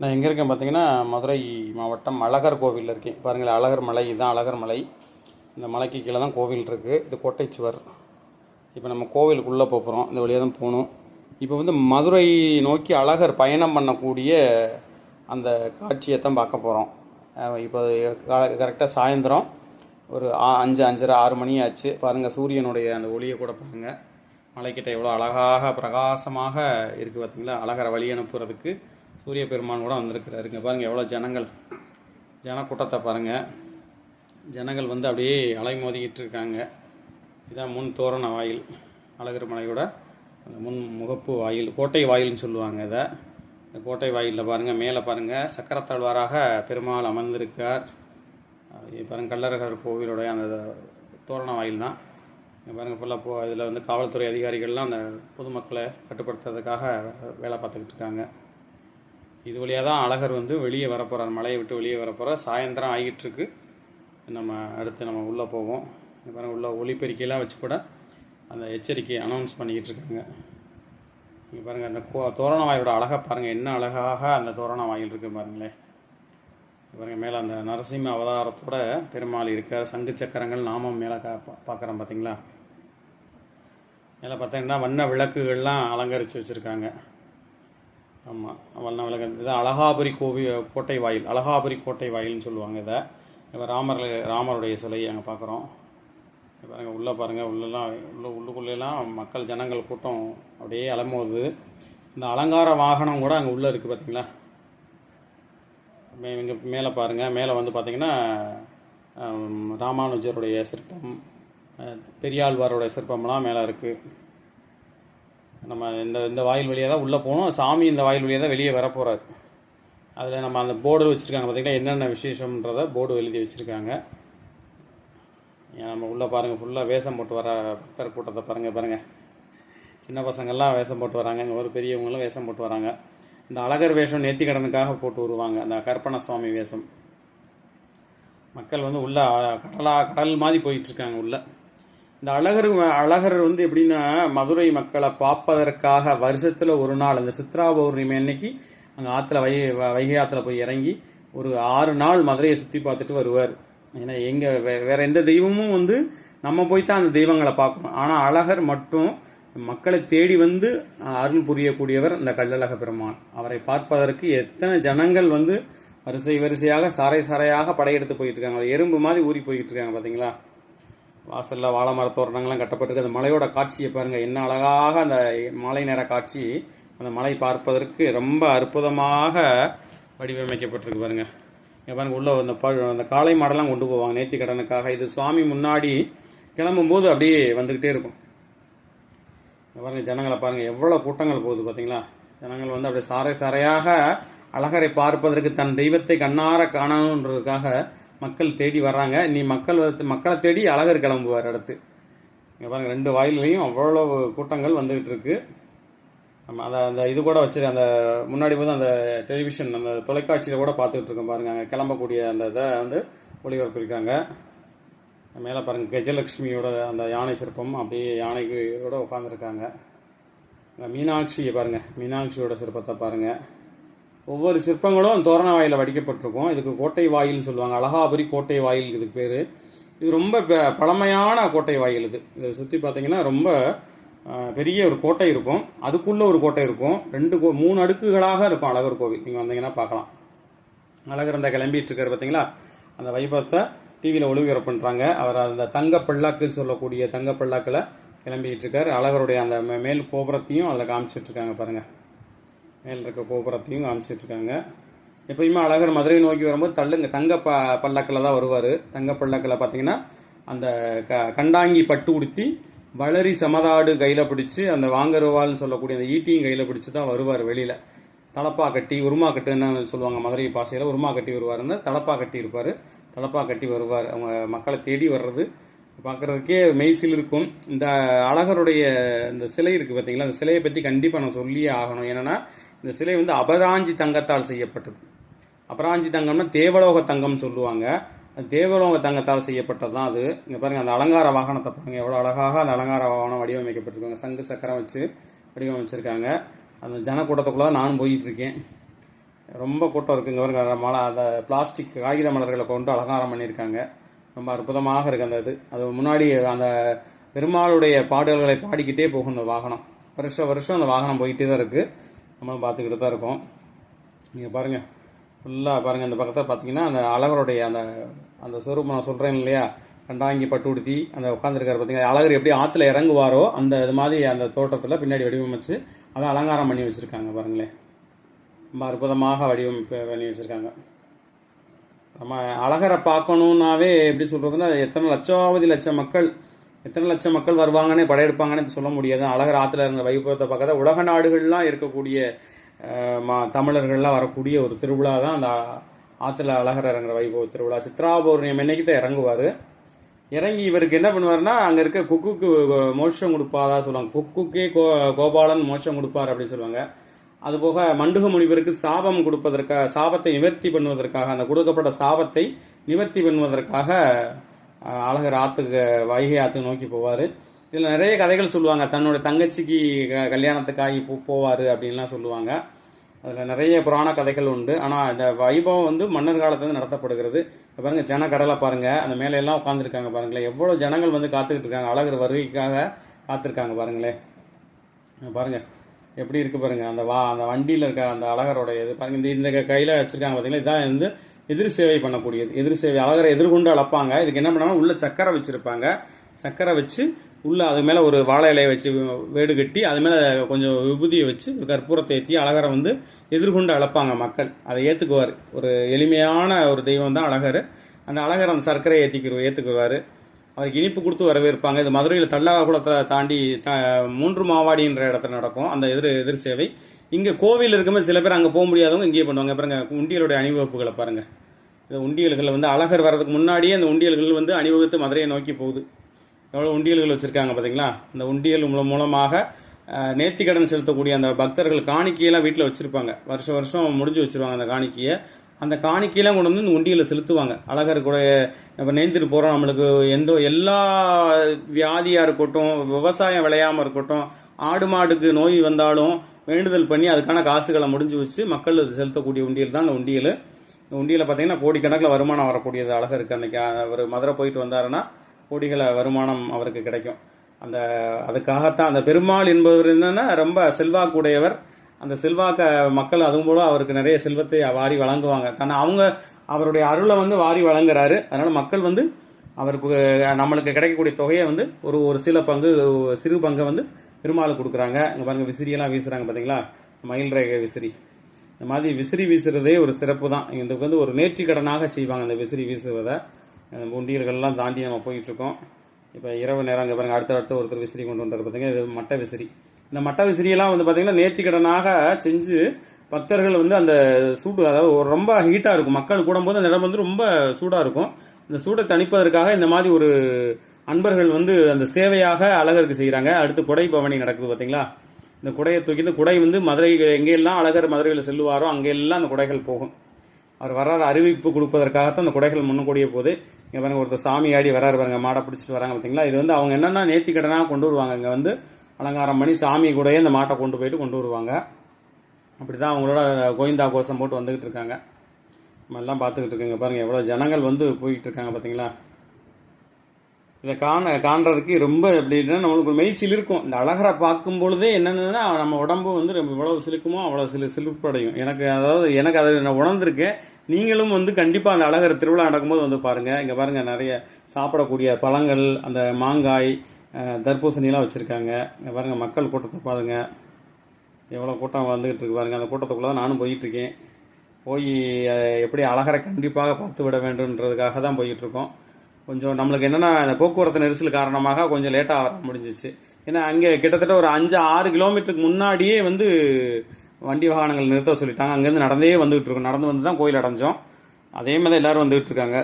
நான் எங்கே இருக்கேன் பார்த்தீங்கன்னா மதுரை மாவட்டம் அழகர் கோவிலில் இருக்கேன். பாருங்களேன் அழகர் மலை இதுதான் அழகர் மலை. இந்த மலைக்கு கீழே தான் கோவில் இருக்குது இது கோட்டைச்சுவர். இப்போ நம்ம கோவிலுக்குள்ளே போகிறோம் இந்த வழியாக தான் போகணும். இப்போ வந்து மதுரை நோக்கி அழகர் பயணம் பண்ணக்கூடிய அந்த காட்சியை தான் பார்க்க போகிறோம் இப்போ கரெக்டாக சாயந்தரம் ஒரு அஞ்சு அஞ்சரை ஆறு மணி ஆச்சு. பாருங்கள் சூரியனுடைய அந்த ஒளியை கூட பாருங்கள் மலைக்கிட்ட எவ்வளோ அழகாக பிரகாசமாக இருக்குது பார்த்தீங்களா அழகரை வழி அனுப்புறதுக்கு. சூரிய பெருமான் கூட வந்திருக்கிறாரு இங்கே பாருங்கள் எவ்வளோ ஜனங்கள். ஜனக்கூட்டத்தை பாருங்கள் ஜனங்கள் வந்து அப்படியே அலைமோதிக்கிட்டு இருக்காங்க இதான் முன் தோரண வாயில். அழகர் மலையோட அந்த முன் முகப்பு வாயில் கோட்டை வாயில்னு சொல்லுவாங்க இதை. இந்த கோட்டை வாயிலில் பாருங்கள் மேலே பாருங்கள் சக்கரத்தாழ்வாராக பெருமாள் அமர்ந்திருக்கார். பாருங்கள் கல்லரகர் கோவிலுடைய அந்த தோரண வாயில் தான் இங்கே பாருங்கள் ஃபுல்லாக போ இதில் வந்து காவல்துறை அதிகாரிகள்லாம் அந்த பொதுமக்களை கட்டுப்படுத்துறதுக்காக வேலை பார்த்துக்கிட்டு இருக்காங்க. இது வழியாக தான் அழகர் வந்து வெளியே வரப்போகிறார் மலையை விட்டு வெளியே வரப்போகிறார் சாயந்தரம் ஆகிட்டுருக்கு நம்ம அடுத்து நம்ம உள்ளே போவோம். இப்போ உள்ள ஒளிப்பெருக்கையெல்லாம் வச்சு கூட அந்த எச்சரிக்கை அனௌன்ஸ் பண்ணிக்கிட்டு இருக்காங்க இங்கே பாருங்கள் அந்த கோ தோரண வாயோட அழகை பாருங்கள் என்ன அழகாக அந்த தோரண வாயில் இருக்குது பாருங்களேன் பாருங்கள் மேலே அந்த நரசிம்ம அவதாரத்தோட பெருமாள் இருக்கார். சங்கு சக்கரங்கள் நாமம் மேலே கா பார்க்குறோம் பார்த்தீங்களா மேலே பார்த்தீங்கன்னா வண்ண விளக்குகள்லாம் அலங்கரித்து வச்சுருக்காங்க. ஆமாம் வண்ண விளக்கு இது அழகாபுரி கோவில் கோட்டை வாயில் அழகாபுரி கோட்டை வாயில்னு சொல்லுவாங்க இதை. இப்போ ராமர் ராமருடைய சிலையை அங்கே பார்க்குறோம் பாருங்கள் உள்ளே பாருங்கள் உள்ளெல்லாம் உள்ள உள்ளுக்குள்ளெல்லாம் மக்கள் ஜனங்கள் கூட்டம் அப்படியே அலமோது இந்த அலங்கார வாகனம் கூட அங்கே உள்ளே இருக்குது பார்த்தீங்களா மே இங்கே மேலே பாருங்கள் மேலே வந்து பார்த்தீங்கன்னா ராமானுஜருடைய சிற்பம் பெரியாழ்வாரோடைய சிற்பம்லாம் மேலே இருக்குது நம்ம இந்த இந்த வாயில் வழியாக தான் உள்ளே போகணும். சாமி இந்த வாயில் வழியாக தான் வெளியே வரப்போகிறார் அதில் நம்ம அந்த போர்டு வச்சுருக்காங்க. பார்த்திங்கன்னா என்னென்ன விசேஷம்ன்றத போர்டு எழுதி வச்சுருக்காங்க. நம்ம உள்ளே பாருங்கள் ஃபுல்லாக வேஷம் போட்டு வர பக்தர் கூட்டத்தை பாருங்கள் பாருங்கள் சின்ன பசங்கள்லாம் வேஷம் போட்டு வராங்க. இங்கே ஒரு பெரியவங்களும் வேஷம் போட்டு வராங்க. இந்த அழகர் வேஷம் நேத்தி கடனுக்காக போட்டு வருவாங்க. அந்த கற்பன சுவாமி வேஷம். மக்கள் வந்து உள்ள கடலா கடல் மாதிரி போயிட்டுருக்காங்க உள்ளே. இந்த அழகர் அழகர் வந்து எப்படின்னா மதுரை மக்களை பார்ப்பதற்காக வருஷத்தில் ஒரு நாள் அந்த சித்ரா பௌர்ணமி அன்னைக்கு அங்கே ஆற்றுல வை வ- வைகை ஆற்றுல போய் இறங்கி ஒரு ஆறு நாள் மதுரையை சுற்றி பார்த்துட்டு வருவார். ஏன்னா எங்கள் வே வேற எந்த தெய்வமும் வந்து நம்ம போய் தான் அந்த தெய்வங்களை பார்க்கணும். ஆனால் அழகர் மட்டும் மக்களை தேடி வந்து அருள் புரியக்கூடியவர் இந்த கள்ளழக பெருமான். அவரை பார்ப்பதற்கு எத்தனை ஜனங்கள் வந்து வரிசை வரிசையாக சாறை சாறையாக படையெடுத்து போயிட்டு இருக்காங்க. எறும்பு மாதிரி ஊறி போயிட்டு இருக்காங்க பார்த்தீங்களா வாசலில் வாழை மர தோரணங்கள்லாம் கட்டப்பட்டிருக்கு. அந்த மலையோட காட்சியை பாருங்கள் என்ன அழகாக அந்த மாலை நேர காட்சி அந்த மலை பார்ப்பதற்கு ரொம்ப அற்புதமாக வடிவமைக்கப்பட்டிருக்கு பாருங்க. இங்கே பாருங்கள் உள்ள அந்த ப அந்த காளை மாடெல்லாம் கொண்டு போவாங்க நேர்த்தி கடனுக்காக. இது சுவாமி முன்னாடி கிளம்பும்போது அப்படியே வந்துக்கிட்டே இருக்கும். இங்க ஜனங்களை பாருங்கள் எவ்வளோ கூட்டங்கள் போகுது பார்த்தீங்களா ஜனங்கள் வந்து அப்படியே சாறை சாறையாக அழகரை பார்ப்பதற்கு தன் தெய்வத்தை கண்ணார காணணுன்றதுக்காக மக்கள் தேடி வர்றாங்க. நீ மக்கள் மக்களை தேடி அழகர் கிளம்புவார் அடுத்து. இங்கே பாருங்கள் ரெண்டு வாயிலையும் அவ்வளோ கூட்டங்கள் வந்துகிட்டு இருக்கு. நம்ம அதை அந்த இது கூட வச்சு அந்த முன்னாடி போது அந்த டெலிவிஷன் அந்த தொலைக்காட்சியில் கூட பார்த்துக்கிட்டு இருக்கோம் பாருங்கள் அங்கே கிளம்பக்கூடிய அந்த இதை வந்து ஒளிபரப்பியிருக்காங்க. மேலே பாருங்கள் கஜலட்சுமியோட அந்த யானை சிற்பம் அப்படியே யானையோட உட்காந்துருக்காங்க மீனாட்சியை பாருங்கள் மீனாட்சியோட சிற்பத்தை பாருங்கள் ஒவ்வொரு சிற்பங்களும் தோரண வாயில் வடிக்கப்பட்டிருக்கும். இதுக்கு கோட்டை வாயில்னு சொல்லுவாங்க. அழகாபுரி கோட்டை வாயில் இதுக்கு பேர். இது ரொம்ப பழமையான கோட்டை வாயில் இது. இதை சுற்றி பார்த்தீங்கன்னா ரொம்ப பெரிய ஒரு கோட்டை இருக்கும். அதுக்குள்ளே ஒரு கோட்டை இருக்கும். ரெண்டு கோ மூணு அடுக்குகளாக இருக்கும் அழகர் கோவில். நீங்கள் வந்தீங்கன்னா பார்க்கலாம். அழகர் அந்த கிளம்பிட்டுருக்கார் பார்த்தீங்களா அந்த வைபவத்தை டிவியில் ஒளிபரப்பு பண்ணுறாங்க அவர் அந்த தங்க பல்லாக்குன்னு சொல்லக்கூடிய தங்க பல்லாக்கில் கிளம்பிக்கிட்டு இருக்கார் அழகருடைய அந்த மே- மேல் கோபுரத்தையும் அதில் காமிச்சிட்ருக்காங்க பாருங்கள் மேல் இருக்க கோபுரத்தையும் காமிச்சிட்டு இருக்காங்க எப்பயுமே அழகர் மதுரை நோக்கி வரும்போது தள்ளுங்க தங்க ப பல்லக்கில் தான் வருவார். தங்க பல்லக்கில் பார்த்தீங்கன்னா அந்த க கண்டாங்கி பட்டு உடுத்தி வளரி சமதாடு கையில் பிடிச்சி அந்த வாங்கருவாள்னு சொல்லக்கூடிய அந்த ஈட்டியும் கையில் பிடிச்சி தான் வருவார் வெளியில். தலப்பா கட்டி உருமா கட்டுன்னு சொல்லுவாங்க மதுரை பாசையில் உருமா கட்டி வருவாருன்னு தலப்பா கட்டி இருப்பார். தலப்பா கட்டி வருவார். அவங்க மக்களை தேடி வர்றது பார்க்குறதுக்கே மெய்சில் இருக்கும். இந்த அழகருடைய இந்த சிலை இருக்குது பார்த்தீங்களா? அந்த சிலையை பற்றி கண்டிப்பாக நான் சொல்லியே ஆகணும். ஏன்னா இந்த சிலை வந்து அபராஞ்சி தங்கத்தால் செய்யப்பட்டது. அபராஞ்சி தங்கம்னா தேவலோக தங்கம் சொல்லுவாங்க. அது தேவலோக தங்கத்தால் செய்யப்பட்டது தான் அது. இங்கே பாருங்கள் அந்த அலங்கார வாகனத்தை பாருங்கள் எவ்வளோ அழகாக அந்த அலங்கார வாகனம் வடிவமைக்கப்பட்டிருக்காங்க. சங்கு சக்கரம் வச்சு வடிவமைச்சிருக்காங்க. அந்த ஜனக்கூட்டத்துக்குள்ளே நானும் போயிட்டுருக்கேன் ரொம்ப கூட்டம் இருக்குங்க பாருங்க மலை அந்த பிளாஸ்டிக் காகித மலர்களை கொண்டு அலங்காரம் பண்ணியிருக்காங்க. ரொம்ப அற்புதமாக இருக்குது அந்த இது. அது முன்னாடி அந்த பெருமாளுடைய பாடல்களை பாடிக்கிட்டே போகும் அந்த வாகனம். வருஷம் வருஷம் அந்த வாகனம் போயிட்டே தான் இருக்குது நம்மளும் பார்த்துக்கிட்டு தான் இருக்கோம். நீங்கள் பாருங்கள் ஃபுல்லாக பாருங்கள் இந்த பக்கத்தில் பார்த்தீங்கன்னா அந்த அழகருடைய அந்த அந்த சொரூபம் நான் சொல்கிறேன் இல்லையா? கண்டாங்கி பட்டு உடுத்தி அந்த உட்காந்துருக்காரு பார்த்தீங்கன்னா அழகர் எப்படி ஆற்றுல இறங்குவாரோ அந்த இது மாதிரி அந்த தோட்டத்தில் பின்னாடி வடிவமைச்சு அதை அலங்காரம் பண்ணி வச்சுருக்காங்க பாருங்களேன். ரொம்ப அற்புதமாக வடிவமைப்பு பண்ணி வச்சுருக்காங்க. நம்ம அழகரை பார்க்கணுன்னாவே எப்படி சொல்கிறதுன்னா எத்தனை லட்சாவதி லட்சம் மக்கள் எத்தனை லட்சம் மக்கள் வருவாங்கன்னே படையெடுப்பாங்கன்னு சொல்ல முடியாது. அழகர் ஆற்றுல இருந்த வைபவத்தை பார்க்காத உலக நாடுகள்லாம் இருக்கக்கூடிய மா தமிழர்கள்லாம் வரக்கூடிய ஒரு திருவிழா தான் அந்த ஆற்றுல அழகர் இறங்குற வைபவ திருவிழா. சித்ரா பௌர்ணமி அன்னைக்கு தான் இறங்குவார்? இறங்கி இவருக்கு என்ன பண்ணுவார்னா அங்கே இருக்க குக்குக்கு மோட்சம் கொடுப்பாதா சொல்லுவாங்க. குக்குக்கே கோ கோபாலன் மோட்சம் கொடுப்பார் அப்படின்னு சொல்லுவாங்க. அதுபோக மண்டுக முனிவருக்கு சாபம் கொடுப்பதற்காக சாபத்தை நிவர்த்தி பண்ணுவதற்காக அந்த கொடுக்கப்பட்ட சாபத்தை நிவர்த்தி பண்ணுவதற்காக அழகர் ஆற்றுக்கு வைகை ஆற்று நோக்கி போவார். இதில் நிறைய கதைகள் சொல்லுவாங்க. தன்னோட தங்கச்சிக்கு க- கல்யாணத்துக்காகி போ போவார் அப்படின்லாம் சொல்லுவாங்க. அதில் நிறைய புராண கதைகள் உண்டு. ஆனால் இந்த வைபவம் வந்து மன்னர் காலத்துலேருந்து நடத்தப்படுகிறது. இப்போ பாருங்க ஜன கடலை பாருங்கள் அந்த மேலே எல்லாம் உட்காந்துருக்காங்க பாருங்களேன். எவ்வளோ ஜனங்கள் வந்து காத்துக்கிட்டு இருக்காங்க. அழகர் வருகைக்காக காத்திருக்காங்க பாருங்களேன். பாருங்கள் எப்படி இருக்குது பாருங்கள் அந்த வா அந்த வண்டியில் இருக்க அந்த அழகரோட இது பாருங்கள் இந்த இந்த கையில் வச்சுருக்காங்க பார்த்தீங்களா இதான் வந்து எதிர் சேவை பண்ணக்கூடியது. எதிர் சேவை அழகரை எதிர்கொண்டு அளப்பாங்க. இதுக்கு என்ன பண்ணாங்கன்னா உள்ள சக்கரை வச்சுருப்பாங்க. சக்கரை வச்சு உள்ளே அது மேலே ஒரு வாழை இலையை வச்சு வேடு கட்டி அது மேலே கொஞ்சம் விபூதியை வச்சு கற்பூரத்தை ஏற்றி அழகரை வந்து எதிர்கொண்டு அளப்பாங்க மக்கள். அதை ஏற்றுக்குவார் ஒரு எளிமையான ஒரு தெய்வம் தான் அழகர். அந்த அழகர் அந்த சர்க்கரையை ஏற்றிக்கிற ஏற்றுக்குவார் அவருக்கு இனிப்பு கொடுத்து வரவேற்பாங்க. இது மதுரையில் தள்ளாகுளத்தை தாண்டி த மூன்று மாவாடின்ற இடத்துல நடக்கும். அந்த எதிர் எதிர் சேவை. இங்கே கோவில் இருக்கும்போது சில பேர் அங்கே போக முடியாதவங்க இங்கேயே பண்ணுவாங்க. பாருங்க உண்டியலுடைய அணிவகுப்புகளை பாருங்கள் இந்த உண்டியல்களில் வந்து அழகர் வர்றதுக்கு முன்னாடியே இந்த உண்டியல்கள் வந்து அணிவகுத்து மதுரையை நோக்கி போகுது. எவ்வளோ உண்டியல்கள் வச்சுருக்காங்க பார்த்தீங்களா இந்த உண்டியல் மூலம் மூலமாக நேர்த்திக்கடன் செலுத்தக்கூடிய அந்த பக்தர்கள் காணிக்கையெல்லாம் வீட்டில் வச்சுருப்பாங்க. வருஷம் வருஷம் முடிஞ்சு வச்சுருவாங்க அந்த காணிக்கையை. அந்த காணிக்கையெல்லாம் கொண்டு வந்து இந்த உண்டியில் செலுத்துவாங்க. அழகர் கூட நம்ம நேர்ந்துட்டு போகிறோம் நம்மளுக்கு எந்த எல்லா வியாதியாக இருக்கட்டும் விவசாயம் விளையாமல் இருக்கட்டும் ஆடு மாடுக்கு நோய் வந்தாலும் வேண்டுதல் பண்ணி அதுக்கான காசுகளை முடிஞ்சு வச்சு மக்கள் அது செலுத்தக்கூடிய உண்டியல் தான் அந்த உண்டியல். இந்த உண்டியில் பார்த்தீங்கன்னா கோடிக்கணக்கில் வருமானம் வரக்கூடியது அழகருக்கு அன்றைக்கி அவர் மதுரை போயிட்டு வந்தாருன்னா கோடிகளை வருமானம் அவருக்கு கிடைக்கும். அந்த அதுக்காகத்தான் அந்த பெருமாள் என்பவர் என்னென்னா ரொம்ப செல்வாக்குடையவர். அந்த செல்வாக்க மக்கள் அதுவும் போல அவருக்கு நிறைய செல்வத்தை வாரி வழங்குவாங்க. தன்னை அவங்க அவருடைய அருளை வந்து வாரி வழங்குறாரு. அதனால் மக்கள் வந்து அவருக்கு நம்மளுக்கு கிடைக்கக்கூடிய தொகையை வந்து ஒரு ஒரு சில பங்கு சிறு பங்கை வந்து பெருமாளுக்கு கொடுக்குறாங்க. இங்கே பாருங்கள் விசிறியெல்லாம் வீசுகிறாங்க பார்த்தீங்களா மயில் ரேகை விசிறி. இந்த மாதிரி விசிறி வீசுறதே ஒரு சிறப்பு தான். இதுக்கு வந்து ஒரு நேர்த்திக்கடனாக செய்வாங்க அந்த விசிறி வீசுவதை. அந்த உண்டியல்கள்லாம் தாண்டி நம்ம போயிட்டுருக்கோம் இப்போ இரவு நேரம் இங்கே பாருங்கள் அடுத்த அடுத்த ஒருத்தர் விசிறி கொண்டு வந்தார் பார்த்தீங்கன்னா இது மட்டை விசிறி. இந்த மட்ட விசிறியெல்லாம் வந்து பார்த்திங்கன்னா நேர்த்திக்கடனாக செஞ்சு பக்தர்கள் வந்து அந்த சூடு அதாவது ரொம்ப ஹீட்டாக இருக்கும். மக்கள் கூடும்போது அந்த இடம் வந்து ரொம்ப சூடாக இருக்கும். அந்த சூடை தணிப்பதற்காக இந்த மாதிரி ஒரு அன்பர்கள் வந்து அந்த சேவையாக அழகருக்கு செய்கிறாங்க அடுத்து குடை பவனி நடக்குது பார்த்தீங்களா இந்த குடையை தூக்கிட்டு குடை வந்து மதுரை எங்கெல்லாம் அழகர் மதுரையில் செல்லுவாரோ அங்கெல்லாம் அந்த குடைகள் போகும். அவர் வராத அறிவிப்பு கொடுப்பதற்காகத்தான் அந்த குடைகள் முன்னக்கூடிய போது இங்கே பாருங்க ஒருத்தர் சாமி ஆடி வராரு பாருங்க மாடை பிடிச்சிட்டு வராங்க பார்த்தீங்களா இது வந்து அவங்க என்னென்னா நேர்த்திக்கடனாக கொண்டு வருவாங்க? இங்கே வந்து அலங்காரம் பண்ணி சாமி கூடயே இந்த மாட்டை கொண்டு போயிட்டு கொண்டு வருவாங்க. அப்படி தான் அவங்களோட கோவிந்தா கோஷம் போட்டு வந்துக்கிட்டு இருக்காங்க. நம்ம எல்லாம் பார்த்துக்கிட்டு இருக்கோங்க. பாருங்கள் எவ்வளோ ஜனங்கள் வந்து போய்கிட்டு இருக்காங்க பார்த்தீங்களா இதை காண காண்றதுக்கு ரொம்ப எப்படின்னா நம்மளுக்கு மெய் சிலிருக்கும் இருக்கும். இந்த அழகரை பார்க்கும் பொழுதே என்னென்னா நம்ம உடம்பு வந்து ரொம்ப எவ்வளோ சிலுக்குமோ அவ்வளோ சிலு சிலுப்படையும். எனக்கு அதாவது எனக்கு அதை நான் உணர்ந்திருக்கேன். நீங்களும் வந்து கண்டிப்பாக அந்த அழகர் திருவிழா நடக்கும்போது வந்து பாருங்கள் இங்கே பாருங்கள் நிறைய சாப்பிடக்கூடிய பழங்கள் அந்த மாங்காய் தர்பூசணிலாம் வச்சுருக்காங்க. இங்கே பாருங்கள் மக்கள் கூட்டத்தை பாருங்க. எவ்வளோ கூட்டம் வந்துக்கிட்டு இருக்கு பாருங்கள் அந்த கூட்டத்துக்குள்ளே தான் நானும் போயிட்டுருக்கேன். போய் எப்படி அழகரை கண்டிப்பாக பார்த்து விட வேண்டுன்றதுக்காக தான் போயிட்டுருக்கோம். கொஞ்சம் நம்மளுக்கு என்னென்னா அந்த போக்குவரத்து நெரிசல் காரணமாக கொஞ்சம் லேட்டாக வர முடிஞ்சிச்சு. ஏன்னா அங்கே கிட்டத்தட்ட ஒரு அஞ்சு ஆறு கிலோமீட்டருக்கு முன்னாடியே வந்து வண்டி வாகனங்கள் நிறுத்த சொல்லிட்டாங்க. அங்கேருந்து நடந்தே வந்துகிட்டு இருக்கோம். நடந்து வந்து தான் கோயில் அடைஞ்சோம். அதே மாதிரி தான் எல்லோரும் வந்துகிட்டு இருக்காங்க.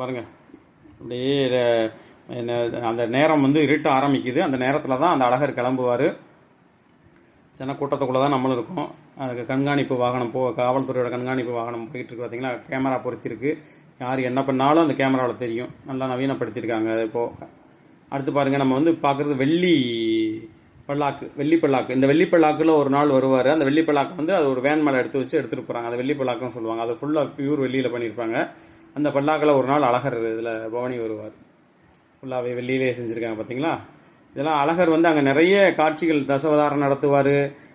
பாருங்கள் அப்படியே என்ன அந்த நேரம் வந்து இருட்ட ஆரம்பிக்குது. அந்த நேரத்தில் தான் அந்த அழகர் கிளம்புவார். சின்ன கூட்டத்துக்குள்ளே தான் நம்மளும் இருக்கோம். அதுக்கு கண்காணிப்பு வாகனம் போ காவல்துறையோட கண்காணிப்பு வாகனம் போயிட்டுருக்கு பார்த்தீங்களா கேமரா பொருத்திருக்கு. யார் என்ன பண்ணாலும் அந்த கேமராவில் தெரியும். நல்லா நவீனப்படுத்தியிருக்காங்க இப்போது அடுத்து பாருங்கள் நம்ம வந்து பார்க்குறது வெள்ளி பல்லாக்கு வெள்ளி பல்லாக்கு. இந்த வெள்ளி பல்லாக்கில் ஒரு நாள் வருவார். அந்த வெள்ளி பல்லாக்கு வந்து அது ஒரு வேன் மேலே எடுத்து வச்சு எடுத்துகிட்டு போகிறாங்க அந்த வெள்ளி பல்லாக்குன்னு சொல்லுவாங்க. அது ஃபுல்லாக பியூர் வெள்ளியில் பண்ணியிருப்பாங்க. அந்த பல்லாக்கில் ஒரு நாள் அழகர் இதில் பவனி வருவார். ஃபுல்லாகவே வெள்ளியிலே செஞ்சுருக்காங்க பார்த்தீங்களா இதெல்லாம் அழகர் வந்து அங்கே நிறைய காட்சிகள் தசவதாரம் நடத்துவார்.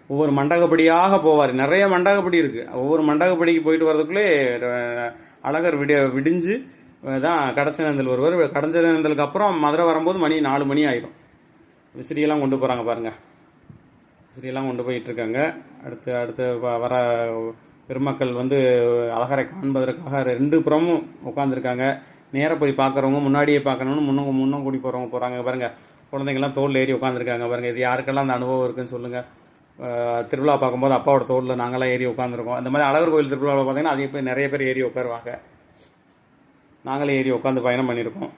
ஒவ்வொரு மண்டகப்படியாக போவார். நிறைய மண்டகப்படி இருக்குது ஒவ்வொரு மண்டகப்படிக்கு போயிட்டு வரதுக்குள்ளே அழகர் விடிய விடிஞ்சு அஹ், தான் கடச்சனந்தல் வருவார். கடச்சனந்தலுக்கு அப்புறம் மதுரை வரும்போது மணி நாலு மணி ஆயிரும். விசிறியெல்லாம் கொண்டு போகிறாங்க பாருங்கள் விசிறியெல்லாம் கொண்டு போயிட்டுருக்காங்க அடுத்து அடுத்து வர பெருமக்கள் வந்து அழகரை காண்பதற்காக ரெண்டு புறமும் உட்காந்துருக்காங்க நேராக போய் பார்க்குறவங்க முன்னாடியே பார்க்கணும்னு முன்னும் முன்னும் கூடி போகிறவங்க போகிறாங்க பாருங்கள் குழந்தைங்கள்லாம் தோளில் ஏறி உட்காந்துருக்காங்க பாருங்கள் இது யாருக்கெல்லாம் அந்த அனுபவம் இருக்குன்னு சொல்லுங்கள் திருவிழா பார்க்கும்போது அப்பாவோட தோளில் நாங்களாம் ஏறி உட்காந்துருக்கோம் அந்த மாதிரி அழகர் கோயில் திருவிழாவில் பார்த்தீங்கன்னா அதே போய் நிறைய பேர் ஏறி உட்காருவாங்க. நாங்களே ஏறி உட்காந்து பயணம் பண்ணியிருக்கோம்.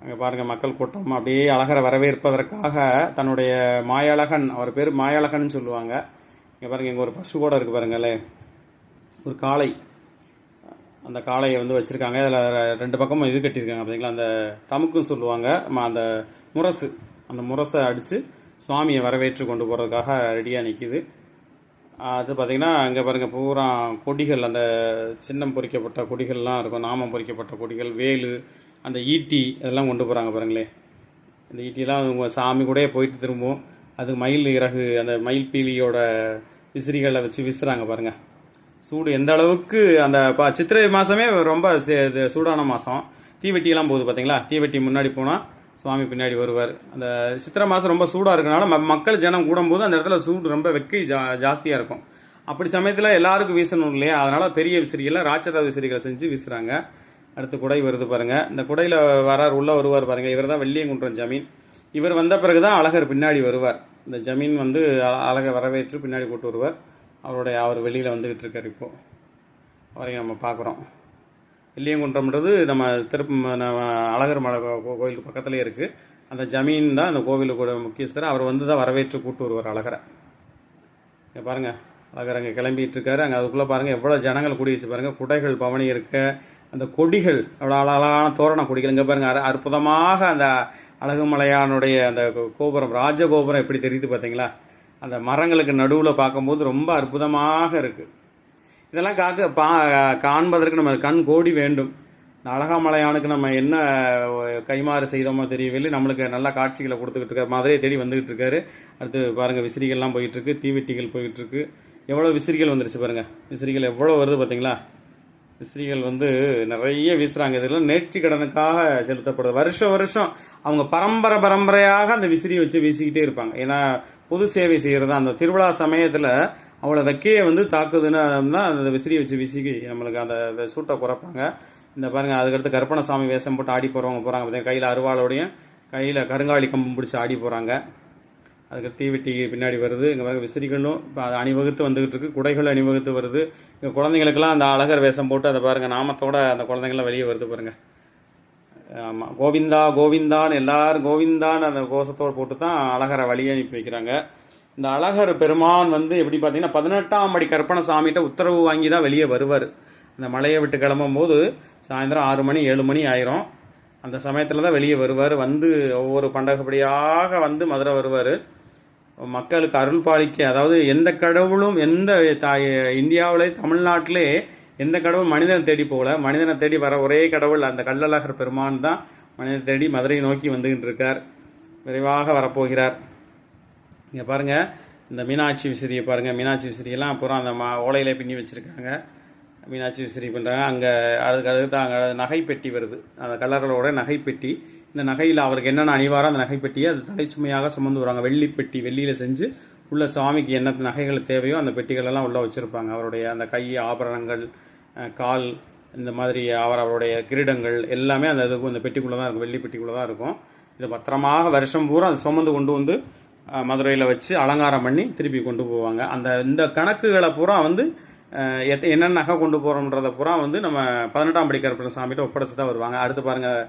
அங்கே பாருங்கள் மக்கள் கூட்டம். அப்படியே அழகரை வரவேற்பதற்காக தன்னுடைய மாயழகன் அவர் பேர் மாயழகன்னு சொல்லுவாங்க. இங்கே பாருங்கள் இங்கே ஒரு பசு கூட இருக்குது பாருங்களே. ஒரு காளை. அந்த காளையை வந்து வச்சுருக்காங்க. அதில் ரெண்டு பக்கமும் இது கட்டியிருக்காங்க பார்த்தீங்களா அந்த தமுக்குன்னு சொல்லுவாங்க. அந்த முரசு. அந்த முரசை அடித்து சுவாமியை வரவேற்று கொண்டு போகிறதுக்காக ரெடியாக நிற்கிது அது பார்த்திங்கன்னா அங்கே பாருங்கள் பூரா கொடிகள். அந்த சின்னம் பொறிக்கப்பட்ட கொடிகள்லாம் இருக்கும். நாமம் பொறிக்கப்பட்ட கொடிகள் வேலு அந்த ஈட்டி அதெல்லாம் கொண்டு போகிறாங்க பாருங்களே. இந்த ஈட்டியெல்லாம் சாமி கூடயே போயிட்டு திரும்பும் அது மயில் இறகு அந்த மயில் பீலியோட விசிறிகளை வச்சு வீசுகிறாங்க பாருங்கள் சூடு எந்த அளவுக்கு அந்த பா சித்திரை மாதமே ரொம்ப சே- இது சூடான மாதம் தீவெட்டியெல்லாம் போகுது பார்த்தீங்களா தீவெட்டி முன்னாடி போனால் சுவாமி பின்னாடி வருவார். அந்த சித்திரை மாதம் ரொம்ப சூடாக இருக்கனால ம மக்கள் ஜனம் கூடும்போது அந்த இடத்துல சூடு ரொம்ப வெக்கை ஜா ஜாஸ்தியாக இருக்கும். அப்படி சமயத்தில் எல்லாருக்கும் வீசணும் இல்லையா? அதனால் பெரிய விசிறிகளை ராட்சத விசிறிகளை செஞ்சு வீசுகிறாங்க அடுத்து குடை வருது பாருங்கள் இந்த குடையில் வரார் உள்ளே வருவார் பாருங்கள் இவர் தான் வெள்ளியங்குன்றம் ஜமீன். இவர் வந்த பிறகு தான் அழகர் பின்னாடி வருவார். இந்த ஜமீன் வந்து அழ- அழகை வரவேற்று பின்னாடி கூட்டு வருவார். அவருடைய அவர் வெளியில் வந்துக்கிட்டு இருக்கார் இப்போது அவரையும் நம்ம பார்க்குறோம். வெள்ளியங்குன்றம்ன்றது நம்ம திருப்ப நம்ம அழகர் மலை கோவிலுக்கு கோயிலுக்கு பக்கத்துலேயே இருக்குது அந்த ஜமீன் தான் அந்த கோவிலுக்கு முக்கியஸ்தர். அவர் வந்து தான் வரவேற்று கூட்டு வருவார் அழகரை. இங்கே பாருங்கள் அழகர் அங்கே கிளம்பிகிட்டு இருக்காரு அங்கே அதுக்குள்ளே பாருங்கள் எவ்வளோ ஜனங்கள் கூடிடுச்சு பாருங்கள் குடைகள் பவனி இருக்க அந்த கொடிகள் எவ்வளோ அழகான தோரண கொடிகள். இங்கே பாருங்கள் அற்புதமாக அந்த அழகுமலையானுடைய அந்த கோபுரம் ராஜகோபுரம் எப்படி தெரியுது பார்த்தீங்களா? அந்த மரங்களுக்கு நடுவில் பார்க்கும்போது ரொம்ப அற்புதமாக இருக்குது இதெல்லாம் காக்க பா காண்பதற்கு நம்ம கண் கோடி வேண்டும். இந்த அழகாமலையானுக்கு நம்ம என்ன கைமாறு செய்தோமோ தெரியவில்லை. நம்மளுக்கு நல்ல காட்சிகளை கொடுத்துக்கிட்டு இருக்காரு மதுரையை தேடி வந்துக்கிட்டு இருக்காரு. அடுத்து பாருங்கள் விசிறிகள்லாம் போயிட்டுருக்கு தீவெட்டிகள் போயிட்டுருக்கு எவ்வளோ விசிறிகள் வந்துருச்சு பாருங்கள் விசிறிகள் எவ்வளோ வருது பார்த்தீங்களா? விசிறிகள் வந்து நிறைய வீசுகிறாங்க இதெல்லாம் நேர்த்தி கடனுக்காக செலுத்தப்படுது. வருஷம் வருஷம் அவங்க பரம்பரை பரம்பரையாக அந்த விசிறியை வச்சு வீசிக்கிட்டே இருப்பாங்க. ஏன்னா பொது சேவை செய்கிறது அந்த திருவிழா சமயத்தில் அவ்வளோ வெக்கையை வந்து தாக்குதுன்னா அந்த விசிறியை வச்சு வீசிக்கி நம்மளுக்கு அந்த சூட்டை குறைப்பாங்க. இந்த பாருங்கள் அதுக்கடுத்து கற்பனசாமி வேஷம் போட்டு ஆடி போகிறவங்க போகிறாங்க பார்த்தீங்கன்னா கையில் அருவாளோடையும் கையில் கருங்காலி கம்பம் பிடிச்சி ஆடி போகிறாங்க அதுக்கு தீவெட்டி பின்னாடி வருது இங்கே பாருங்க விசிறிகளும் இப்போ அது அணிவகுத்து வந்துக்கிட்டு இருக்கு குடைகள் அணிவகுத்து வருது. இங்கே குழந்தைங்களுக்கெல்லாம் அந்த அழகர் வேஷம் போட்டு அதை பாருங்கள் நாமத்தோட அந்த குழந்தைங்களாம் வெளியே வருது பாருங்கள் ஆமாம் கோவிந்தா கோவிந்தான்னு எல்லாரும் கோவிந்தான்னு அந்த கோஷத்தோடு போட்டு தான் அழகரை வழியை அனுப்பி வைக்கிறாங்க. இந்த அழகர் பெருமான் வந்து எப்படி பார்த்தீங்கன்னா பதினெட்டாம் படி கற்பனை சாமிகிட்ட உத்தரவு வாங்கி தான் வெளியே வருவார். இந்த மலையை விட்டு கிளம்பும் போது சாயந்தரம் ஆறு மணி ஏழு மணி ஆயிரும். அந்த சமயத்தில் தான் வெளியே வருவார். வந்து ஒவ்வொரு பண்டகப்படியாக வந்து மதுரை வருவார். மக்களுக்கு அருள் பாலிக்க அதாவது எந்த கடவுளும் எந்த தாய் இந்தியாவிலே தமிழ்நாட்டிலே எந்த கடவுள் மனிதனை தேடி போகல. மனிதனை தேடி வர ஒரே கடவுள் அந்த கள்ளழகர் பெருமான் தான். மனிதனை தேடி மதுரையை நோக்கி வந்துகிட்டு இருக்கார் விரைவாக வரப்போகிறார். இங்கே பாருங்கள் இந்த மீனாட்சி விசிறியை பாருங்கள் மீனாட்சி விசிறியெல்லாம் அப்புறம் அந்த மா ஓலையிலே பின்னி வச்சுருக்காங்க. மீனாட்சி விசிறி பண்ணுறாங்க அங்கே அதுக்கு அடுத்து அங்கே நகைப்பெட்டி வருது. அந்த கலர்களோட நகைப்பெட்டி. இந்த நகையில் அவருக்கு என்னென்ன அணிவாரோ அந்த நகைப்பெட்டியை அது தலைச்சுமையாக சுமந்து வராங்க வெள்ளிப்பெட்டி வெள்ளியில் செஞ்சு உள்ள சுவாமிக்கு என்ன நகைகள் தேவையோ அந்த பெட்டிகளெல்லாம் உள்ளே வச்சுருப்பாங்க. அவருடைய அந்த கை ஆபரணங்கள் கால் இந்த மாதிரி அவர் அவருடைய கிரீடங்கள் எல்லாமே அந்த இதுக்கு இந்த பெட்டிக்குள்ளே தான் இருக்கும். வெள்ளி பெட்டிக்குள்ளே தான் இருக்கும். இது பத்திரமாக வருஷம் பூரா அதை சுமந்து கொண்டு வந்து மதுரையில் வச்சு அலங்காரம் பண்ணி திருப்பி கொண்டு போவாங்க. அந்த இந்த கணக்குகளை பூரா வந்து எத் என்னென்ன நகை கொண்டு போகிறோன்றத பூரா வந்து நம்ம பதினெட்டாம் படி கருப்பண சாமிகிட்ட ஒப்படைச்சு தான் வருவாங்க. அடுத்து பாருங்கள்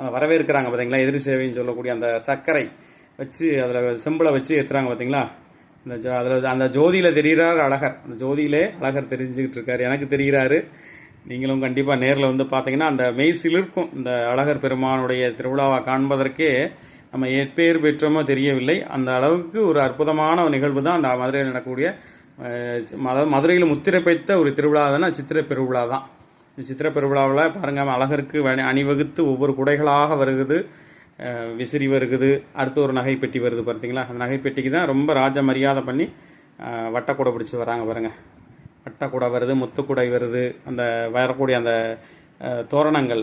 வரவேற்கிறாங்க பார்த்தீங்களா எதிரி சேவைன்னு சொல்லக்கூடிய அந்த சர்க்கரை வச்சு அதில் செம்பில் வச்சு ஏற்றுறாங்க பார்த்தீங்களா இந்த ஜோ அதில் அந்த ஜோதியில் தெரிகிறார் அழகர். அந்த ஜோதியிலே அழகர் தெரிஞ்சுக்கிட்டு இருக்கார். எனக்கு தெரிகிறாரு நீங்களும் கண்டிப்பாக நேரில் வந்து பார்த்தீங்கன்னா அந்த மெய் சிலிர்க்கும் இந்த அழகர் பெருமானுடைய திருவிழாவை காண்பதற்கே நம்ம எப்பேர் பெற்றோமோ தெரியவில்லை. அந்த அளவுக்கு ஒரு அற்புதமான ஒரு நிகழ்வு தான் அந்த மதுரையில் நடக்கக்கூடிய மத மதுரையில் முத்திரை பைத்த ஒரு திருவிழா தானே சித்திரை பெருவிழா தான். இந்த சித்திர பெருவிழாவில் பாருங்கள் அழகருக்கு அணிவகுத்து ஒவ்வொரு குடைகளாக வருகுது. விசிறி வருகுது. அடுத்து ஒரு நகைப்பெட்டி வருது பார்த்தீங்களா அந்த நகைப்பெட்டிக்கு தான் ரொம்ப ராஜ மரியாதை பண்ணி அஹ், வட்டக்கூடை பிடிச்சி வராங்க பாருங்கள் வட்டக்கூடை வருது முத்துக்குடை வருது. அந்த வரக்கூடிய அந்த தோரணங்கள்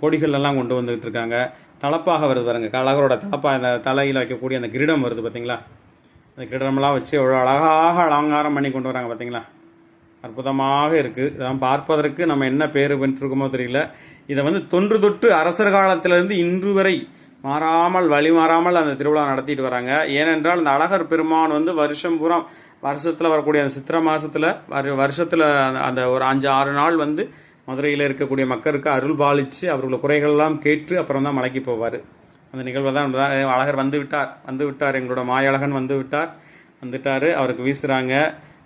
கொடிகள் எல்லாம் கொண்டு வந்துக்கிட்டு இருக்காங்க. தலப்பாக வருது பாருங்க. அழகரோட தலப்பாக அந்த தலையில் வைக்கக்கூடிய அந்த கிரீடம் வருது பார்த்தீங்களா அந்த கிரீடமெல்லாம் வச்சு எவ்வளோ அழகாக அலங்காரம் பண்ணி கொண்டு வராங்க பார்த்தீங்களா அற்புதமாக இருக்குது இதெல்லாம் பார்ப்பதற்கு நம்ம என்ன பேர் பெற்றிருக்கோமோ தெரியல. இதை வந்து தொன்று தொட்டு அரசர் காலத்திலிருந்து இன்று வரை மாறாமல் வழி மாறாமல் அந்த திருவிழா நடத்திட்டு வராங்க. ஏனென்றால் இந்த அழகர் பெருமான் வந்து வருஷம் பூரா வருஷத்தில் வரக்கூடிய அந்த சித்திரை மாதத்தில் வரு வருஷத்தில் அந்த ஒரு அஞ்சு ஆறு நாள் வந்து மதுரையில் இருக்கக்கூடிய மக்களுக்கு அருள் பாலித்து அவர்களோட குறைகள்லாம் கேட்டு அப்புறம் தான் மலைக்கு போவார். அந்த நிகழ்வு தான் தான் அழகர் வந்து விட்டார். வந்து விட்டார். எங்களோட மாயழகன் வந்து விட்டார். வந்துட்டார். அவருக்கு வீசுகிறாங்க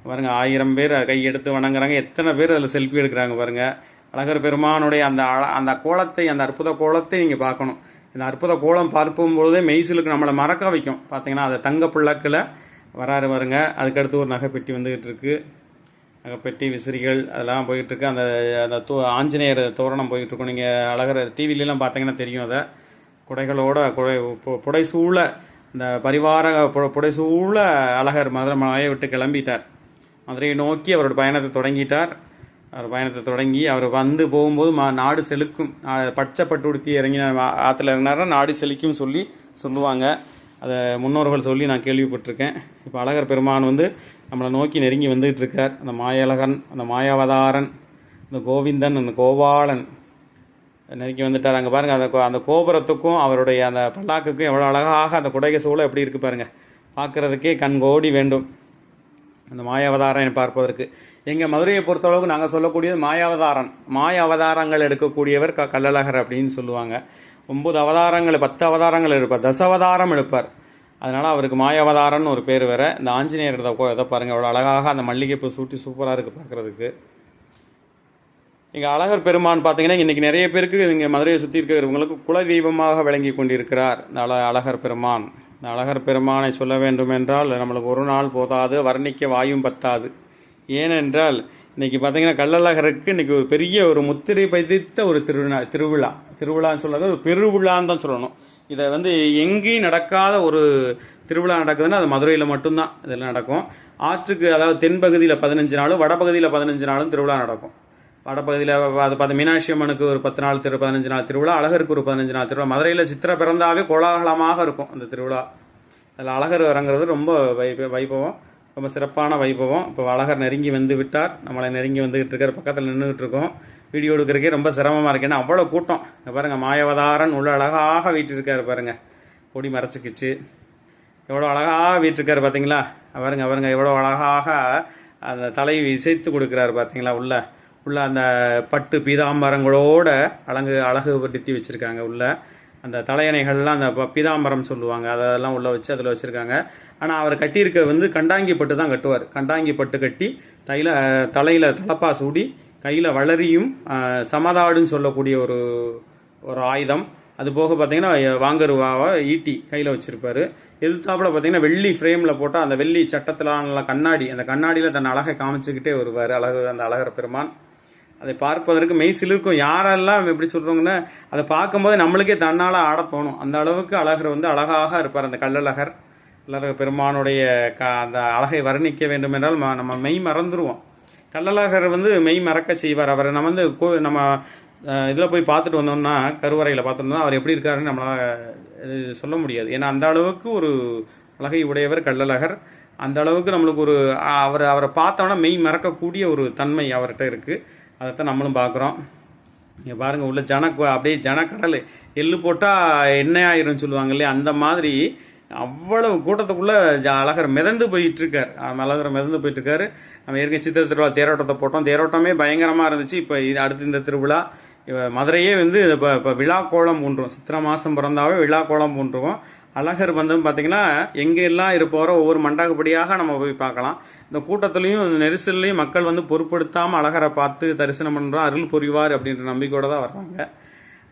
பாருங்க ஆயிரம் பேர் கையெடுத்து வணங்குறாங்க. எத்தனை பேர் அதில் செல்ஃபி எடுக்கிறாங்க பாருங்க. அழகர் பெருமானுடைய அந்த அழ அந்த கோலத்தை அந்த அற்புத கோலத்தை நீங்கள் பார்க்கணும். இந்த அற்புத கோலம் பார்க்கும் பொழுதே மெய்சிலுக்கு நம்மளை மறக்க வைக்கும். பார்த்தீங்கன்னா அது தங்க பிள்ளக்கில் வராரு வருங்க அதுக்கடுத்து ஒரு நகைப்பெட்டி வந்துக்கிட்டு இருக்குது நகைப்பெட்டி விசிறிகள் அதெல்லாம் போயிட்டுருக்கு அந்த அந்த தோ ஆஞ்சநேயர் தோரணம் போயிட்டுருக்கும் நீங்கள் அழகர் டிவிலெலாம் பார்த்தீங்கன்னா தெரியும் அதை. குடைகளோட குடை பு- புடைசூழ இந்த பரிவார பு- புடைசூழ அழகர் மதுரை மலையை விட்டு கிளம்பிட்டார். மதுரையை நோக்கி அவரோட பயணத்தை தொடங்கிட்டார். அவர் பயணத்தை தொடங்கி அவர் வந்து போகும்போது மா நாடு செலுக்கும். பச்சை பட்டு உடுத்தி இறங்கின ஆற்றுல இறங்கினாரா நாடு செலுக்கும் சொல்லி சொல்லுவாங்க. அதை முன்னோர்கள் சொல்லி நான் கேள்விப்பட்டிருக்கேன். இப்போ அழகர் பெருமான் வந்து நம்மளை நோக்கி நெருங்கி வந்துகிட்டு இருக்கார் அந்த மாயழகன் அந்த மாயாவதாரன் அந்த கோவிந்தன் அந்த கோபாலன் நெருங்கி வந்துட்டார். அங்கே பாருங்கள் அந்த கோ- அந்த கோபுரத்துக்கும் அவருடைய அந்த பல்லாக்குக்கும் எவ்வளோ அழகாக அந்த குடைகை சூழல் எப்படி இருக்குது பாருங்கள் பார்க்குறதுக்கே கண் கோடி வேண்டும். அந்த மாயாவதாரன் பார்ப்பதற்கு. எங்கள் மதுரையை பொறுத்தளவுக்கு நாங்கள் சொல்லக்கூடியது மாயாவதாரன் மாய அவதாரங்கள் எடுக்கக்கூடியவர் க கள்ளழகர் அப்படின்னு சொல்லுவாங்க. ஒம்பது அவதாரங்கள் பத்து அவதாரங்கள் எடுப்பார். தசவதாரம் எடுப்பார். அதனால் அவருக்கு மாயாவதாரன் ஒரு பேர் வேறு. இந்த ஆஞ்சநேயர் இதை இதை பாருங்கள் அவ்வளோ அழகாக அந்த மல்லிகைப்பூ சூட்டி சூப்பராக இருக்குது பார்க்குறதுக்கு. இங்கே அழகர் பெருமான் பார்த்தீங்கன்னா இன்றைக்கி நிறைய பேருக்கு இங்கே மதுரையை சுற்றி இருக்கிறவங்களுக்கு குல தெய்வமாக விளங்கி கொண்டிருக்கிறார். இந்த அழ அழகர் பெருமான். இந்த அழகர் பெருமானை சொல்ல வேண்டும் என்றால் நம்மளுக்கு ஒரு நாள் போதாது வர்ணிக்க வாயும் பத்தாது. ஏனென்றால் இன்றைக்கி பார்த்தீங்கன்னா கள்ளழகருக்கு இன்றைக்கி ஒரு பெரிய ஒரு முத்திரை பதித்த ஒரு திருவிழா திருவிழா. திருவிழான்னு சொல்கிறது ஒரு பெருவிழான்னு தான் சொல்லணும். இதை வந்து எங்கேயும் நடக்காத ஒரு திருவிழா நடக்குதுன்னா அது மதுரையில் மட்டும்தான் இதில் நடக்கும். ஆற்றுக்கு அதாவது தென்பகுதியில் பதினஞ்சு நாளும் வடபகுதியில் பதினஞ்சு நாளும் திருவிழா நடக்கும். வடப்பகுதியில் அது பார்த்து மீனாட்சி அம்மனுக்கு ஒரு பத்து நாள் திரு பதினஞ்சு நாள் திருவிழா அழகருக்கு ஒரு பதினஞ்சு நாள் திருவிழா மதுரையில் சித்திரை பிறந்தாவே கோலாகலமாக இருக்கும் அந்த திருவிழா. அதில் அழகர் இறங்குறது ரொம்ப வை வைபவம் ரொம்ப சிறப்பான வைபவம். இப்போ அழகர் நெருங்கி வந்து விட்டார். நம்மளை நெருங்கி வந்துக்கிட்டு இருக்கார். பக்கத்தில் நின்றுக்கிட்டு இருக்கோம் வீடியோ எடுக்கிறக்கே ரொம்ப சிரமமாக இருக்கு. ஏன்னா அவ்வளோ கூட்டம். இங்க பாருங்கள் மாயவதாரன் உள்ள அழகாக வீட்டிருக்கார் பாருங்கள் கொடி மறைச்சிக்கிச்சு. எவ்வளோ அழகாக வீட்டிருக்காரு பார்த்தீங்களா பாருங்க பாருங்க எவ்வளோ அழகாக அந்த தலையை இசைத்து கொடுக்குறாரு பார்த்தீங்களா உள்ள? உள்ள அந்த பட்டு பீதாம்பரங்களோட அழகு அழகுபடுத்தி வச்சுருக்காங்க. உள்ள அந்த தலையணைகள்லாம் அந்த ப- பீதாம்பரம் சொல்லுவாங்க. அதெல்லாம் உள்ளே வச்சு அதில் வச்சுருக்காங்க. ஆனால் அவர் கட்டியிருக்க வந்து கண்டாங்கி பட்டு தான் கட்டுவார். கண்டாங்கி பட்டு கட்டி தையில் தலையில் தலப்பா சூடி கையில் வளரியும் சமதாடுன்னு சொல்லக்கூடிய ஒரு ஒரு ஆயுதம். அது போக பார்த்தீங்கன்னா வாங்கருவாவை ஈட்டி கையில் வச்சுருப்பாரு. எதிர்த்தாப்புல பார்த்தீங்கன்னா வெள்ளி ஃப்ரேமில் போட்டால் அந்த வெள்ளி சட்டத்திலான நல்லா கண்ணாடி அந்த கண்ணாடியில் தன் அழகை காமிச்சுக்கிட்டே வருவார். அழகு அந்த அழகர் பெருமான். அதை பார்ப்பதற்கு மெய் சிலிருக்கும். யாரெல்லாம் எப்படி சொல்கிறோங்கன்னா அதை பார்க்கும்போது நம்மளுக்கே தன்னால் ஆடத் தோணும். அந்த அளவுக்கு அழகர் வந்து அழகாக இருப்பார் அந்த கள்ளழகர். கள்ளழக பெருமானுடைய க அந்த அழகை வர்ணிக்க வேண்டும் என்றால் நம்ம மெய் மறந்துடுவோம் கள்ளழகர் வந்து மெய் மறக்க செய்வார். அவரை நம்ம வந்து கோ நம்ம இதில் போய் பார்த்துட்டு வந்தோம்னா கருவறையில் பார்த்துருந்தோம்னா அவர் எப்படி இருக்காருன்னு நம்மளால் சொல்ல முடியாது. ஏன்னா அந்த அளவுக்கு ஒரு அழகை உடையவர் கள்ளழகர். அந்த அளவுக்கு நம்மளுக்கு ஒரு அவர் அவரை பார்த்தோன்னா மெய் மறக்கக்கூடிய ஒரு தன்மை அவர்கிட்ட இருக்குது அதைத்தான் நம்மளும் பார்க்குறோம். இங்கே பாருங்கள் உள்ள ஜன அப்படியே ஜனக்கடல் எள்ளு போட்டால் எண்ணெய் ஆயிரும்னு சொல்லுவாங்க இல்லையா? அந்த மாதிரி அவ்வளவு கூட்டத்துக்குள்ளே ஜ அழகர் மிதந்து போயிட்டு இருக்கார் அழகர் மிதந்து போயிட்டுருக்காரு. நம்ம ஏற்கனவே சித்திரை திருவிழா தேரோட்டத்தை போட்டோம். தேரோட்டமே பயங்கரமாக இருந்துச்சு. இப்போ இது அடுத்து இந்த திருவிழா. மதுரையே வந்து இப்போ இப்போ விழா கோலம் பூண்டுரும் சித்திரை மாதம் பிறந்தாவே விழா கோலம் பூண்டுருவோம் அழகர் வந்து பார்த்திங்கன்னா எங்கெல்லாம் இருப்போரோ ஒவ்வொரு மண்டகப்படியாக நம்ம போய் பார்க்கலாம். இந்த கூட்டத்துலேயும் நெரிசல்லையும் மக்கள் வந்து பொருட்படுத்தாமல் அழகரை பார்த்து தரிசனம் பண்ணுறோம் அருள் புரிவார் அப்படின்ற நம்பிக்கையோடு தான் வர்றாங்க.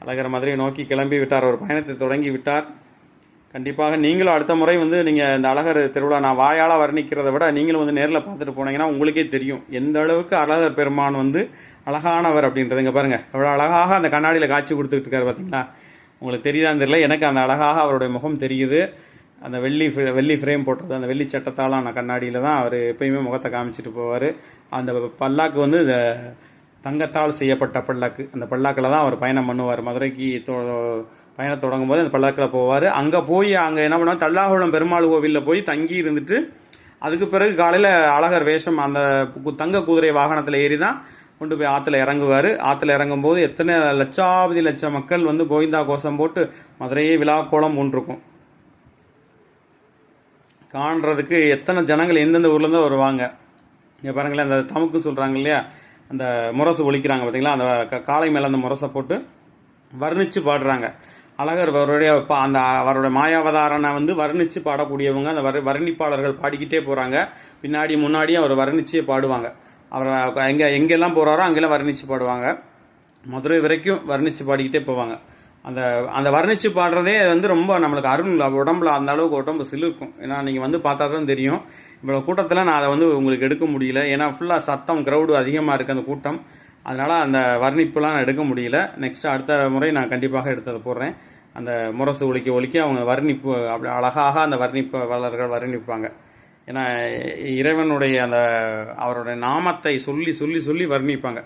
அழகர் மதுரையை நோக்கி கிளம்பி விட்டார். ஒரு பயணத்தை தொடங்கி விட்டார். கண்டிப்பாக நீங்களும் அடுத்த முறை வந்து நீங்கள் இந்த அழகர் திருவிழா நான் வாயால் வர்ணிக்கிறத விட நீங்களும் வந்து நேரில் பார்த்துட்டு போனீங்கன்னா உங்களுக்கே தெரியும். எந்த அளவுக்கு அழகர் பெருமான் வந்து அழகானவர் அப்படின்றது இங்கே பாருங்கள் எவ்வளோ அழகாக அந்த கண்ணாடியில் காட்சி கொடுத்துட்டு இருக்காரு பார்த்தீங்களா உங்களுக்கு தெரியுதான்னு தெரியல. எனக்கு அந்த அழகாக அவருடைய முகம் தெரியுது. அந்த வெள்ளி வெள்ளி ஃப்ரேம் போட்டது அந்த வெள்ளி சட்டத்தாலான கண்ணாடியில் தான் அவர் எப்பயுமே முகத்தை காமிச்சிட்டு போவார். அந்த பல்லாக்கு வந்து இந்த தங்கத்தால் செய்யப்பட்ட பல்லாக்கு அந்த பல்லாக்கில் தான் அவர் பயணம் பண்ணுவார். மதுரைக்கு தொ பயணம் தொடங்கும் போது அந்த பல்லாக்கில் போவார். அங்கே போய் அங்கே என்ன பண்ணுவார்? தல்லாகுளம் பெருமாள் கோவிலில் போய் தங்கி இருந்துட்டு அதுக்கு பிறகு காலையில் அழகர் வேஷம் அந்த கு- தங்க குதிரை வாகனத்தில் ஏறி தான் கொண்டு போய் ஆற்றுல இறங்குவார். ஆற்றுல இறங்கும்போது எத்தனை லட்சாவதி லட்சம் மக்கள் வந்து கோவிந்தா கோஷம் போட்டு மதுரையே விழாக்கோலம் போன்றிருக்கும் காண்றதுக்கு எத்தனை ஜனங்கள் எந்தெந்த ஊர்லேருந்து வருவாங்க. இங்கே பாருங்களேன் அந்த தமுக்கு சொல்கிறாங்க இல்லையா? அந்த முரசு ஒழிக்கிறாங்க பார்த்தீங்களா அந்த க- காளை மேலே அந்த முரசை போட்டு வர்ணித்து பாடுறாங்க. அழகர் அவருடைய பா- அந்த அவருடைய மாயாவதாரனை வந்து வர்ணித்து பாடக்கூடியவங்க. அந்த வர் வர்ணிப்பாளர்கள் பாடிக்கிட்டே போகிறாங்க பின்னாடி முன்னாடியும் அவர் வர்ணிச்சே பாடுவாங்க. அவர் எங்கே எங்கெல்லாம் போகிறாரோ அங்கெல்லாம் வர்ணித்து பாடுவாங்க. மதுரை வரைக்கும் வர்ணித்து பாடிக்கிட்டே போவாங்க. அந்த அந்த வர்ணித்து பாடுறதே வந்து ரொம்ப நம்மளுக்கு அருண் உடம்புல அந்த அளவுக்கு உடம்பு சிலிர்க்கும். ஏன்னா நீங்கள் வந்து பார்த்தா தான் தெரியும். இவ்வளோ கூட்டத்தில் நான் அதை வந்து உங்களுக்கு எடுக்க முடியல. ஏன்னா ஃபுல்லாக சத்தம் க்ரௌடு அதிகமாக இருக்குது அந்த கூட்டம். அதனால் அந்த வர்ணிப்புலாம் நான் எடுக்க முடியல. நெக்ஸ்ட் அடுத்த முறை நான் கண்டிப்பாக எடுத்து அதை போடுறேன். அந்த முரசு ஒழிக்க ஒழிக்க அவங்க வர்ணிப்பு அப்படி அழகாக அந்த வர்ணிப்பாளர்கள் வர்ணிப்பாங்க. ஏன்னா இறைவனுடைய அந்த அவருடைய நாமத்தை சொல்லி சொல்லி சொல்லி வர்ணிப்பாங்க.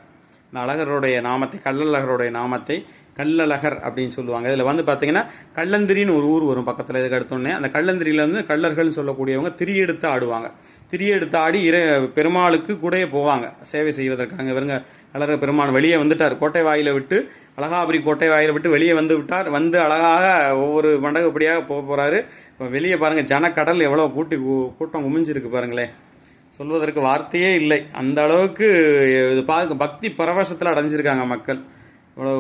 இந்த அழகருடைய நாமத்தை கள்ளழகருடைய நாமத்தை கள்ளழகர் அப்படின்னு சொல்லுவாங்க. இதில் வந்து பார்த்தீங்கன்னா கள்ளந்திரின்னு ஒரு ஊர் வரும் பக்கத்தில் இதுக்கு அடுத்தோடனே அந்த கள்ளந்திரியில் வந்து கள்ளர்கள்னு சொல்லக்கூடியவங்க திரியெடுத்து ஆடுவாங்க. திரியெடுத்து ஆடி இறை பெருமாளுக்கு கூடயே போவாங்க. சேவை செய்வதற்காக. இவருங்க கலர பெருமான் வெளியே வந்துட்டார். கோட்டை வாயில் விட்டு அழகாபுரி கோட்டை வாயில் விட்டு வெளியே வந்து விட்டார். வந்து அழகாக ஒவ்வொரு மண்டகப்படியாக போக போகிறாரு இப்போ வெளியே பாருங்கள் ஜனக்கடல் எவ்வளோ கூட்டி கூட்டம் குமிஞ்சிருக்கு பாருங்களேன். சொல்வதற்கு வார்த்தையே இல்லை. அந்த அளவுக்கு இது பார்க்க பக்தி பரவசத்தில் அடைஞ்சிருக்காங்க மக்கள். இவ்வளோ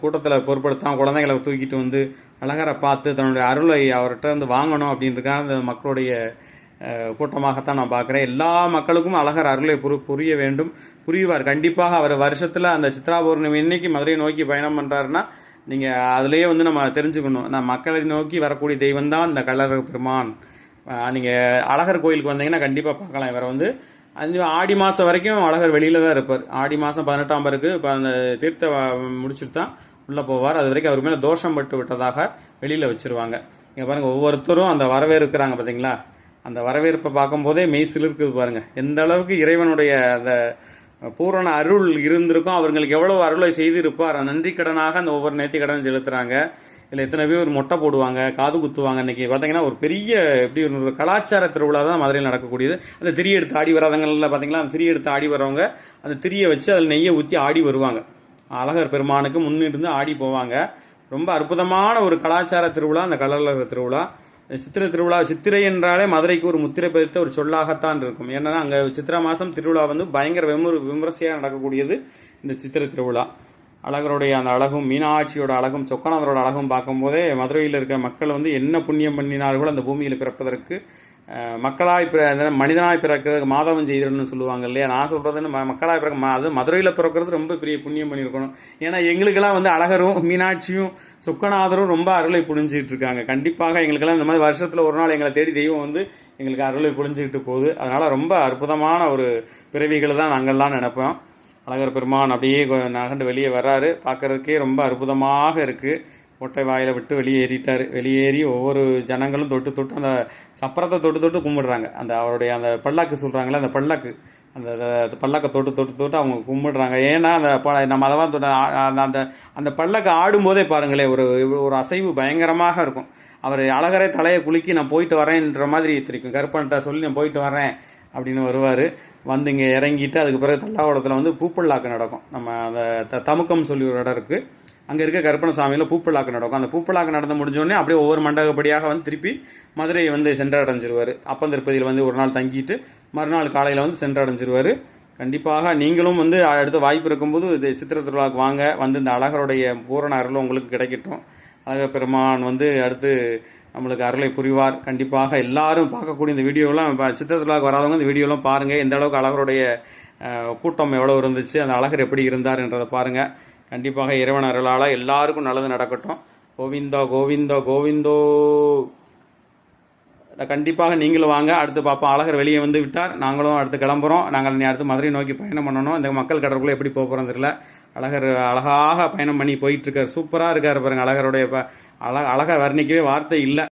கூட்டத்தில் பொருட்படுத்தாமல் குழந்தைங்களை தூக்கிட்டு வந்து அழகரை பார்த்து தன்னுடைய அருளை அவர்கிட்ட இருந்து வாங்கணும் அப்படின்றதுக்காக அந்த மக்களுடைய கூட்டமாகத்தான் நான் பார்க்குறேன். எல்லா மக்களுக்கும் அழகர் அருளை புரி புரிய வேண்டும். புரிவார். கண்டிப்பாக அவர் வருஷத்தில் அந்த சித்ரா பௌர்ணமி இன்னைக்கு மதுரையை நோக்கி பயணம் பண்ணுறாருன்னா நீங்கள் அதுலேயே வந்து நம்ம தெரிஞ்சுக்கணும். நான் மக்களை நோக்கி வரக்கூடிய தெய்வம் தான் இந்த கல்லர பெருமான். நீங்கள் அழகர் கோயிலுக்கு வந்தீங்கன்னா கண்டிப்பாக பார்க்கலாம். இவரை வந்து அந்த ஆடி மாதம் வரைக்கும் அழகர் வெளியில் தான் இருப்பார். ஆடி மாதம் பதினெட்டாம் பேருக்கு இப்போ அந்த தீர்த்த முடிச்சுட்டு தான் உள்ளே போவார். அது வரைக்கும் அவர் மேலே தோஷம் பட்டு விட்டதாக வெளியில் வச்சுருவாங்க. இங்கே பாருங்கள் ஒவ்வொருத்தரும் அந்த வரவேற்கிறாங்க பார்த்தீங்களா அந்த வரவேற்பை பார்க்கும்போதே மெய் சிலிருக்குது பாருங்கள் எந்த அளவுக்கு இறைவனுடைய அந்த பூரண அருள் இருந்திருக்கும் அவர்களுக்கு எவ்வளோ அருளை செய்திருப்பார். நன்றி கடனாக அந்த ஒவ்வொரு நேர்த்தி கடன் செலுத்துகிறாங்க இதில் எத்தனை பேர் மொட்டை போடுவாங்க காது குத்துவாங்க இன்றைக்கி பார்த்தீங்கன்னா ஒரு பெரிய எப்படி ஒரு கலாச்சார திருவிழா தான் மதுரையில் நடக்கக்கூடியது. அந்த திரி எடுத்து ஆடி வராதங்களில் பார்த்தீங்களா அந்த திரி எடுத்து ஆடி வரவங்க அந்த திரியை வச்சு அதில் நெய்யை ஊற்றி ஆடி வருவாங்க. அழகர் பெருமானுக்கு முன்னிருந்து ஆடி போவாங்க. ரொம்ப அற்புதமான ஒரு கலாச்சார திருவிழா அந்த கள்ளழகர் திருவிழா. சித்திரை திருவிழா சித்திரை என்றாலே மதுரைக்கு ஒரு முத்திரை பதித்த ஒரு சொல்லாகத்தான் இருக்கும். ஏன்னா அங்கே சித்திரை மாதம் திருவிழா வந்து பயங்கர விமர் விமர்சையாக நடக்கக்கூடியது இந்த சித்திரை திருவிழா. அழகருடைய அந்த அழகும் மீனாட்சியோட அழகும் சொக்கநாதரோட அழகும் பார்க்கும்போதே மதுரையில் இருக்க மக்கள் வந்து என்ன புண்ணியம் பண்ணினார்களோ அந்த பூமியில் பிறப்பதற்கு மக்களாய் பிற மனிதனாய் பிறக்கிறது மாதவன் செய்திடணும்னு சொல்லுவாங்க இல்லையா? நான் சொல்கிறதுன்னு ம மக்களாய் பிறக்க அது மதுரையில் பிறக்கிறது ரொம்ப பெரிய புண்ணியம் பண்ணியிருக்கணும். ஏன்னா எங்களுக்கெல்லாம் வந்து அழகரும் மீனாட்சியும் சுக்கநாதரும் ரொம்ப அருளை புரிஞ்சிக்கிட்டு இருக்காங்க. கண்டிப்பாக எங்களுக்கெல்லாம் இந்த மாதிரி வருஷத்தில் ஒரு நாள் எங்களை தேடி தெய்வம் வந்து எங்களுக்கு அருளை புரிஞ்சுக்கிட்டு போகுது. அதனால் ரொம்ப அற்புதமான ஒரு பிறவிகளை தான் நாங்கள்லாம் நினைப்போம். அழகர் பெருமான் அப்படியே நகண்டு வெளியே வர்றாரு. பார்க்கறதுக்கே ரொம்ப அற்புதமாக இருக்குது கோட்டை வாயில் விட்டு வெளியேறிட்டார். வெளியேறி ஒவ்வொரு ஜனங்களும் தொட்டு தொட்டு அந்த சப்பரத்தை தொட்டு தொட்டு கும்பிடுறாங்க. அந்த அவருடைய அந்த பல்லாக்கு சொல்கிறாங்களே அந்த பல்லாக்கு. அந்த அந்த பல்லாக்கை தொட்டு தொட்டு தொட்டு அவங்க கும்பிடுறாங்க. ஏன்னா அந்த ப நம்ம அதை வந்து அந்த அந்த அந்த பல்லக்கு ஆடும்போதே பாருங்களேன் ஒரு ஒரு அசைவு பயங்கரமாக இருக்கும். அவர் அழகரை தலையை குலுக்கி நான் போயிட்டு வரேன்ற மாதிரி தெரிவிக்கும் கருப்பன்ட்ட சொல்லி நான் போயிட்டு வரேன் அப்படின்னு வருவார். வந்து இங்கே இறங்கிட்டு அதுக்கு பிறகு தல்லாவளத்தில் வந்து பூப்பல்லாக்கு நடக்கும். நம்ம அந்த த தமுக்கம் சொல்லி ஒரு இடம் இருக்குது அங்கே இருக்க கருப்பணசாமியில் பூப்பல்லாக்கு நடக்கும். அந்த பூப்பல்லாக்கு நடந்து முடிஞ்சோடனே அப்படியே ஒவ்வொரு மண்டகப்படியாக வந்து திருப்பி மதுரையை வந்து சென்றடைஞ்சிருவார். அப்பன் திருப்பதியில் வந்து ஒரு நாள் தங்கிட்டு மறுநாள் காலையில் வந்து சென்றடைஞ்சிருவார். கண்டிப்பாக நீங்களும் வந்து அடுத்த வாய்ப்பு இருக்கும்போது இது சித்திர திருவிழாவுக்கு வாங்க. வந்து இந்த அழகருடைய பூரண அருளும் உங்களுக்கு கிடைக்கட்டும். அழக பெருமான் வந்து அடுத்து நம்மளுக்கு அருளை புரிவார். கண்டிப்பாக எல்லாரும் பார்க்கக்கூடிய இந்த வீடியோலாம் இப்போ சித்திரை திருவிழாவுக்கு வராதவங்க இந்த வீடியோலாம் பாருங்கள் எந்த அளவுக்கு அழகருடைய கூட்டம் எவ்வளோ இருந்துச்சு அந்த அழகர் எப்படி இருந்தார்ன்றதை பாருங்கள் கண்டிப்பாக இறைவன் அருளால் எல்லாருக்கும் நல்லது நடக்கட்டும். கோவிந்தா கோவிந்தா கோவிந்தோ. கண்டிப்பாக நீங்களும் வாங்க. அடுத்து பார்ப்போம் அழகர் வெளியே வந்து விட்டார். நாங்களும் அடுத்து கிளம்புறோம். நாங்கள் நீ அடுத்து மதுரை நோக்கி பயணம் பண்ணணும். இந்த மக்கள் கடற்குள்ளே எப்படி போக போகிறோம் தெரியல. அழகர் அழகாக பயணம் பண்ணி போயிட்டுருக்கார் சூப்பராக இருக்கார் பாருங்கள் அழகருடைய ப- அழ அழகை வர்ணிக்கவே வார்த்தை இல்லை.